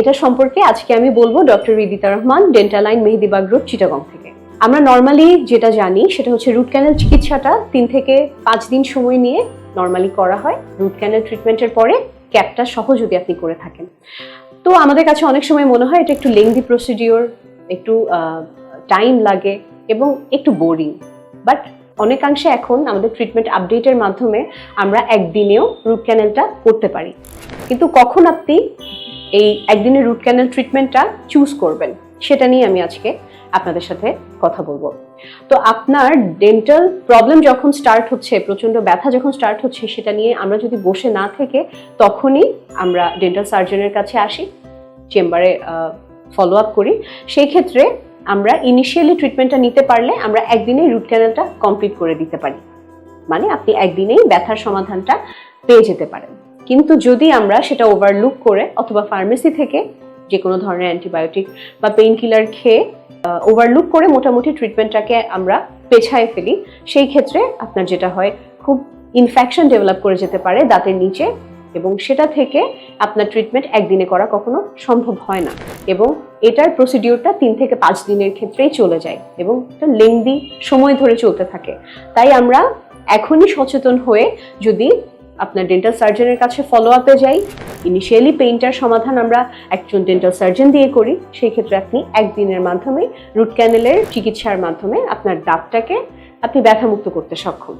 এটা সম্পর্কে আজকে আমি বলব doctor Ridita Rahman dental line Mehedibag road Chittagong থেকে। আমরা নর্মালি যেটা জানি, সেটা হচ্ছে রুট ক্যানেল চিকিৎসাটা তিন থেকে পাঁচ দিন সময় নিয়ে নর্মালি করা হয়। রুট ক্যানেল ট্রিটমেন্টের পরে ক্যাপটা সহ যদি আপনি করে থাকেন। তো আমাদের কাছে অনেক সময় মনে হয় এটা একটু লেংদি প্রসিডিওর একটু টাইম লাগে এবং একটু বোরিং বাট অনেকাংশে এখন আমাদের ট্রিটমেন্ট আপডেটের মাধ্যমে আমরা একদিনেও রুট ক্যানেলটা করতে পারি। কিন্তু কখন আপনি এই একদিনের রুট ক্যানেল ট্রিটমেন্টটা চুজ করবেন। সেটা নিয়ে আমি আজকে আপনাদের সাথে কথা বলব। তো আপনার ডেন্টাল প্রবলেম যখন স্টার্ট হচ্ছে প্রচণ্ড ব্যথা যখন স্টার্ট হচ্ছে, সেটা নিয়ে আমরা যদি বসে না থেকে, তখনই আমরা ডেন্টাল সার্জনের কাছে আসি, চেম্বারে ফলো আপ করি। সেই ক্ষেত্রে আমরা ইনিশিয়ালি ট্রিটমেন্টটা নিতে পারলে আমরা একদিনেই রুট ক্যানেলটা কমপ্লিট করে দিতে পারি। মানে আপনি একদিনেই ব্যথার সমাধানটা পেয়ে যেতে পারেন। কিন্তু যদি আমরা সেটা ওভারলুক করে অথবা ফার্মেসি থেকে যে কোনো ধরনের অ্যান্টিবায়োটিক বা পেইন কিলার খেয়ে ওভারলুক করে মোটামুটি ট্রিটমেন্টটাকে আমরা পেছায় ফেলি, সেই ক্ষেত্রে আপনার যেটা হয়, খুব ইনফেকশন ডেভেলপ করে যেতে পারে দাঁতের নিচে এবং সেটা থেকে আপনার ট্রিটমেন্ট একদিনে করা কখনো সম্ভব হয় না এবং এটার প্রসিডিওরটা তিন থেকে পাঁচ দিনের ক্ষেত্রেই চলে যায় এবং একটা লেংদি সময় ধরে চলতে থাকে। তাই আমরা এখনই সচেতন হয়ে যদি আপনার ডেন্টাল সার্জনের কাছে ফলো আপে যাই। ইনিশিয়ালি পেইন্টার সমাধান আমরা একজন ডেন্টাল সার্জন দিয়ে করি। সেই ক্ষেত্রে আপনি একদিনের মাধ্যমে রুট ক্যানেলের চিকিৎসার মাধ্যমে আপনার দাঁতটাকে আপনি ব্যথামুক্ত করতে সক্ষম।